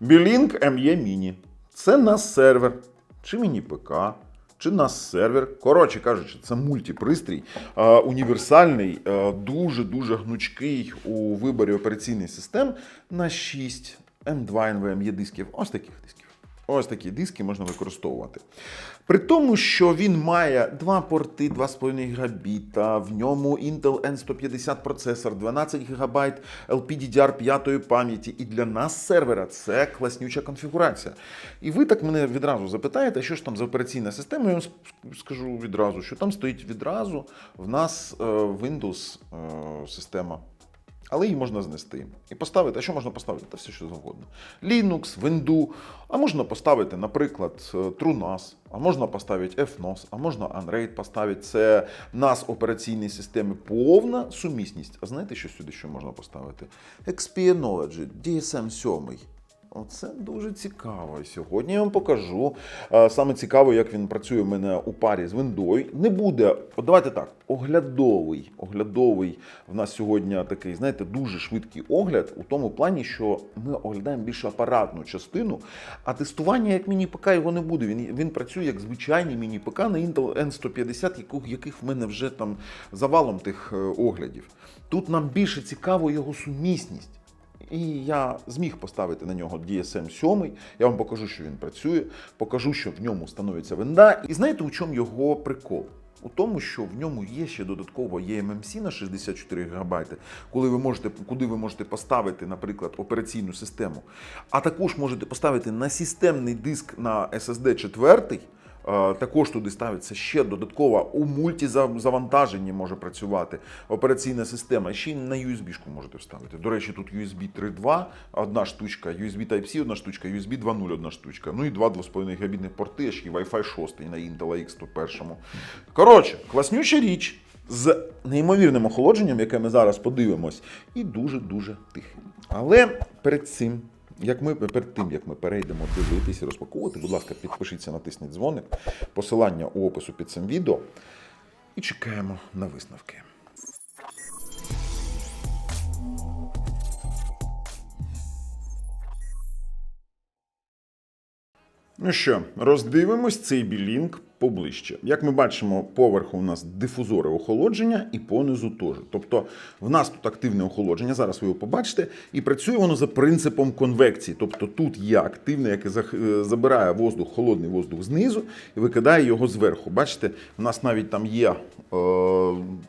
B-Link ME Mini. Це нас сервер, чи міні-ПК, чи нас сервер. Коротше кажучи, це мультипристрій, універсальний, дуже-дуже гнучкий у виборі операційних систем на 6 M2 NVMe дисків. Ось таких дисків. Ось такі диски можна використовувати. При тому, що він має два порти 2,5 гігабіта, в ньому Intel N150 процесор, 12 ГБ LPDDR5 пам'яті. І для нас сервера це класнюча конфігурація. І ви так мене відразу запитаєте, що ж там за операційна система. Я вам скажу відразу, що там стоїть відразу в нас е, Windows е, система. Але її можна знести і поставити. А що можна поставити? Та все, що завгодно. Linux, Windows, а можна поставити, наприклад, е, TrueNAS, а можна поставити FNOS, а можна Unraid поставити. Це NAS операційної системи повна сумісність. А знаєте, що сюди ще можна поставити? Expianology, DSM 7. Оце дуже цікаво. Сьогодні я вам покажу. Е, Саме цікаво, як він працює в мене у парі з Windows. Не буде, от давайте так, оглядовий. Оглядовий в нас сьогодні такий, знаєте, дуже швидкий огляд у тому плані, що ми оглядаємо більше апаратну частину, а тестування як міні-ПК його не буде. Він, він працює як звичайний міні-ПК на Intel N150, яких, яких в мене вже там завалом тих е, оглядів. Тут нам більше цікаво його сумісність. І я зміг поставити на нього DSM 7. Я вам покажу, що він працює, покажу, що в ньому становиться винда. І знаєте, у чому його прикол? У тому, що в ньому є ще додатково eMMC на 64 ГБ, коли ви можете, куди ви можете поставити, наприклад, операційну систему. А також можете поставити на системний диск на SSD 4. Е, Також туди ставиться ще додатково у мультизавантаженні може працювати операційна система. Ще й на USB-шку можете вставити. До речі, тут USB 3.2, одна штучка, USB Type-C одна штучка, USB 2.0 одна штучка. Ну і два 2,5 гігабітних порти, ще й Wi-Fi 6 на Intel X101. Коротше, класнюча річ з неймовірним охолодженням, яке ми зараз подивимось, і дуже-дуже тихим. Але перед цим як ми перед тим, як ми перейдемо дивитися і розпаковувати, будь ласка, підпишіться, натисніть дзвоник, посилання у опису під цим відео. І чекаємо на висновки. Ну що, роздивимось цей білінг поближче. Як ми бачимо, поверху у нас дифузори охолодження і понизу теж. Тобто в нас тут активне охолодження, зараз ви його побачите, і працює воно за принципом конвекції. Тобто тут є активне, яке е, забирає воздух, холодний воздух знизу і викидає його зверху. Бачите, у нас навіть там є е,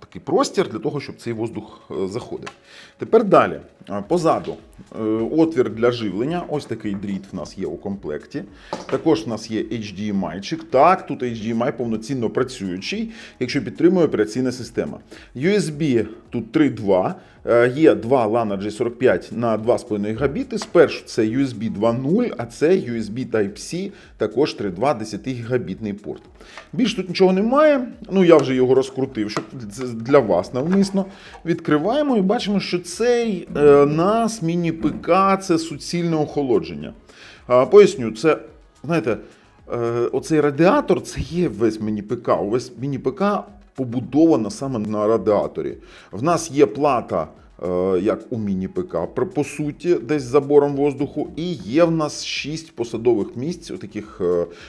такий простір для того, щоб цей воздух е, заходив. Тепер далі. Е, Позаду отвір для живлення. Ось такий дріт в нас є у комплекті. Також в нас є HDMI-чик. Так, тут HDMI повноцінно працюючий, якщо підтримує операційна система. USB тут 3.2. Е, Є два LAN G45 на 2,5 гігабіти. Спершу це USB 2.0, а це USB Type-C, також 3.2 10 гігабітний порт. Більш тут нічого немає. Ну я вже його розкрутив, щоб для вас навмисно. Відкриваємо і бачимо, що цей е, нас міні-ПК це суцільне охолодження. Поясню, це, знаєте, оцей радіатор це є весь міні-ПК. Увесь міні-ПК побудовано саме на радіаторі. В нас є плата. е, Як у міні-ПК, по суті, десь з забором воздуху, і є в нас 6 посадових місць, таких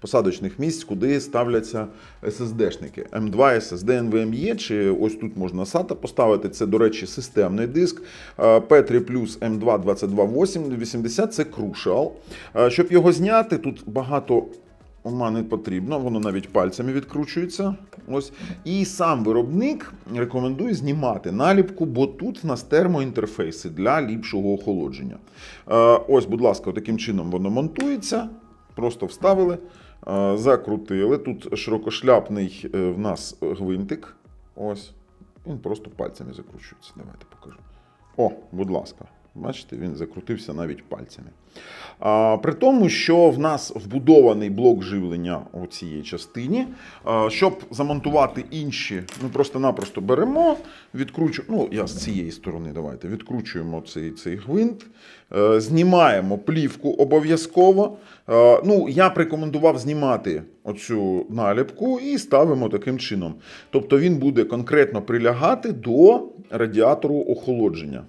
посадочних місць, куди ставляться SSD-шники. M2 SSD NVMe, чи ось тут можна SATA поставити. Це, до речі, системний диск. Е, P3 Plus M2 22880 це Crucial. Е, Щоб його зняти, тут багато ума не потрібно, воно навіть пальцями відкручується. Ось. І сам виробник рекомендує знімати наліпку, бо тут в нас термоінтерфейси для ліпшого охолодження. Е, Ось, будь ласка, таким чином воно монтується. Просто вставили, е, закрутили. Тут широкошляпний е, в нас гвинтик. Ось. Він просто пальцями закручується. Давайте покажу. О, будь ласка. Бачите, він закрутився навіть пальцями. А, при тому, що в нас вбудований блок живлення у цій частині. А, щоб замонтувати інші, ми просто-напросто беремо, відкручуємо. Ну, я з цієї сторони, давайте відкручуємо цей, цей гвинт, е, знімаємо плівку обов'язково. Е, ну, я б рекомендував знімати оцю наліпку і ставимо таким чином. Тобто він буде конкретно прилягати до радіатору охолодження.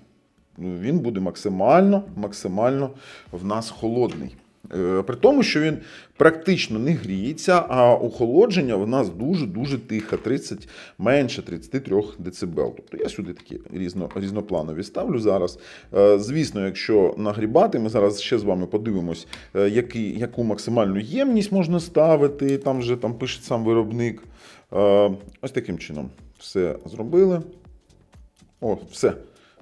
Він буде максимально, максимально в нас холодний. Е, При тому, що він практично не гріється, а охолодження в нас дуже-дуже тихе, 30, менше 33 дБ. Тобто я сюди такі різно, різнопланові ставлю зараз. Е, Звісно, якщо нагрібати, ми зараз ще з вами подивимось, е, який, яку максимальну ємність можна ставити. Там вже там пише сам виробник. Ось таким чином все зробили. О, все.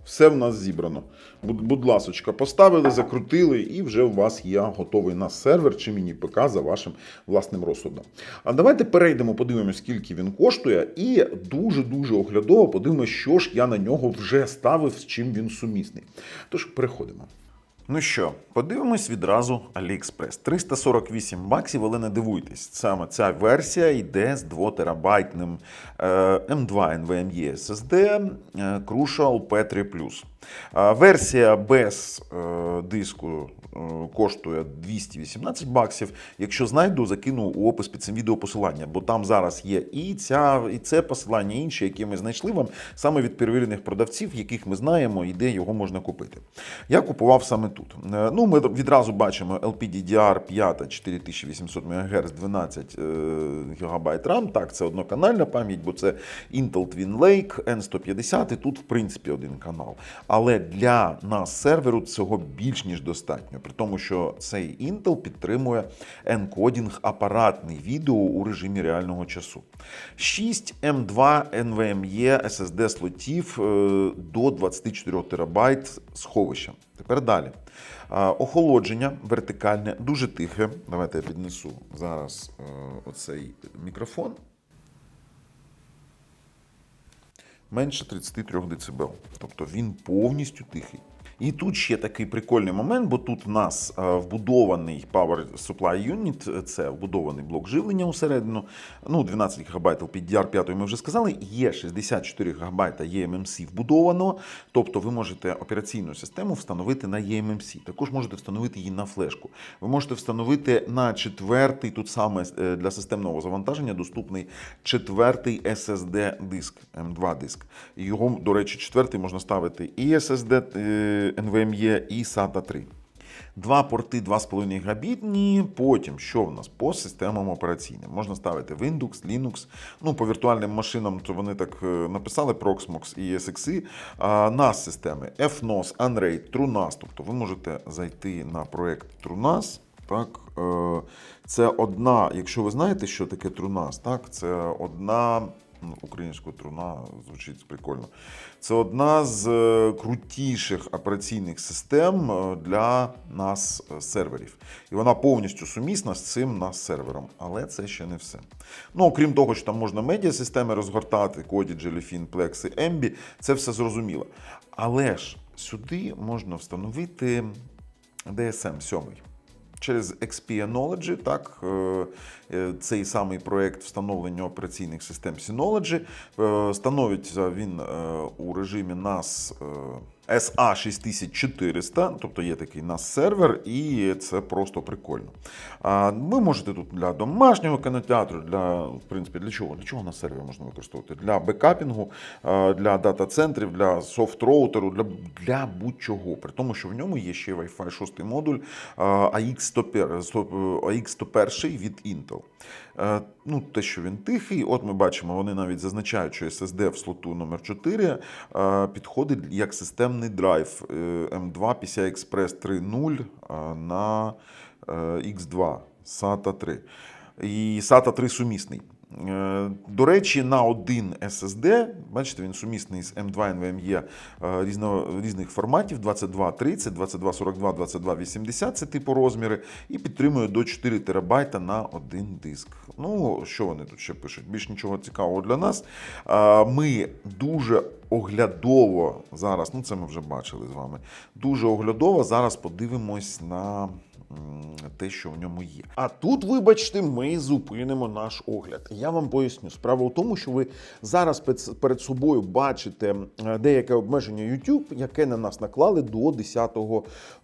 Все в нас зібрано. Будь, будь ласочка, поставили, закрутили, і вже у вас є готовий на сервер чи міні-ПК за вашим власним розсудом. А давайте перейдемо, подивимося, скільки він коштує, і дуже-дуже оглядово подивимося, що ж я на нього вже ставив, з чим він сумісний. Тож переходимо. Ну що, подивимось відразу AliExpress. 348 баксів, але не дивуйтесь, саме ця версія йде з 2 терабайтним е, M2 NVMe SSD е, Crucial P3+. Версія без е, диску е, коштує 218 баксів. Якщо знайду, закину у опис під цим відео посилання, бо там зараз є і ця, і це посилання, і інші, які ми знайшли вам саме від перевірених продавців, яких ми знаємо і де його можна купити. Я купував саме тут. Е, Ну, ми відразу бачимо LPDDR 5 4800 МГц 12 ГБ RAM. Так, це одноканальна пам'ять, бо це Intel Twin Lake N150, і тут, в принципі, один канал. Але для нас серверу цього більш ніж достатньо. При тому, що цей Intel підтримує енкодінг апаратний відео у режимі реального часу. 6 M2 NVMe SSD слотів е, до 24 ТБ сховища. Тепер далі. Охолодження вертикальне, дуже тихе. Давайте я піднесу зараз е, оцей мікрофон. Менше 33 дБ. Тобто він повністю тихий. І тут ще такий прикольний момент, бо тут у нас е, вбудований Power Supply Unit, це вбудований блок живлення усередину. Ну, 12 ГБ LPDDR 5 ми вже сказали. Є 64 ГБ eMMC вбудовано. Тобто ви можете операційну систему встановити на eMMC. Також можете встановити її на флешку. Ви можете встановити на четвертий, тут саме е, для системного завантаження доступний четвертий SSD диск, M2 диск. Його, до речі, четвертий можна ставити і SSD е, NVMe, і SATA 3. Два порти 2,5 габітні. Потім, що в нас? По системам операційним. Можна ставити Windows, Linux. Ну, по віртуальним машинам, то вони так е, написали Proxmox і SXI. А NAS системи FNOS, Unraid, TrueNAS. Тобто ви можете зайти на проект TrueNAS. Так, е, це одна, якщо ви знаєте, що таке TrueNAS, так, це одна. Ну, Українською труна звучить прикольно. Це одна з е, крутіших операційних систем е, для нас е, серверів. І вона повністю сумісна з цим нас сервером. Але це ще не все. Ну, окрім того, що там можна медіасистеми розгортати, коді, Jellyfin, Plex і Embi, це все зрозуміло. Але ж сюди можна встановити DSM 7. Через XP так, е, е, цей самий проєкт встановлення операційних систем Synology. Е, Становиться він у режимі е, SA6400, тобто є такий NAS сервер, і це просто прикольно. Ви можете тут для домашнього кінотеатру, для, в принципі, для чого? Для чого на сервер можна використовувати? Для бекапінгу, для дата-центрів, для софт-роутеру, для, для будь-чого. При тому, що в ньому є ще Wi-Fi 6 модуль е, AX101 від Intel. Е, Ну, те, що він тихий, от ми бачимо, вони навіть зазначають, що SSD в слоту номер 4 е, підходить як системний драйв е, M2 PCI Express 3.0 е, на е, X2 SATA 3. І SATA 3 сумісний. Е, До речі, на один SSD, бачите, він сумісний з M2 NVMe е, різно, різних форматів: 2230, 2242, 2280 це типу розміри, і підтримує до 4 ТБ на один диск. Ну, що вони тут ще пишуть? Більш нічого цікавого для нас. Е, Ми дуже оглядово зараз, ну це ми вже бачили з вами. Дуже оглядово зараз подивимось на те, що в ньому є. А тут, вибачте, ми зупинимо наш огляд. Я вам поясню. Справа в тому, що ви зараз перед собою бачите деяке обмеження YouTube, яке на нас наклали до 10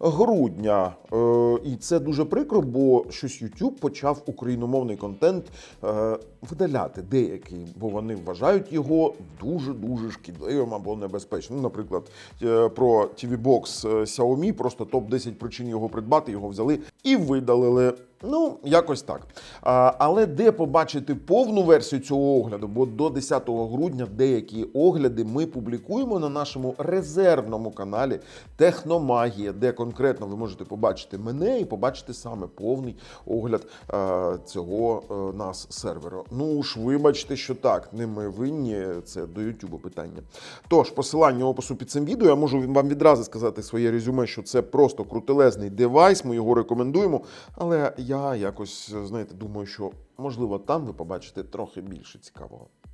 грудня. Е, І це дуже прикро, бо щось YouTube почав україномовний контент е, видаляти деякий, бо вони вважають його дуже дуже шкідливим або небезпечним. Ну, Наприклад, е, про TV Box Xiaomi, просто топ 10 причин його придбати, його взяли і видалили. Ну, якось так. А, але де побачити повну версію цього огляду? Бо до 10 грудня деякі огляди ми публікуємо на нашому резервному каналі Техномагія, де конкретно ви можете побачити мене і побачити саме повний огляд е, цього е, нас серверу. Ну ж, вибачте, що так, не ми винні, це до YouTube питання. Тож, посилання опису під цим відео. Я можу вам відразу сказати своє резюме, що це просто крутелезний девайс. Ми його рекомендуємо. Але я якось знаєте, думаю, що можливо там ви побачите трохи більше цікавого.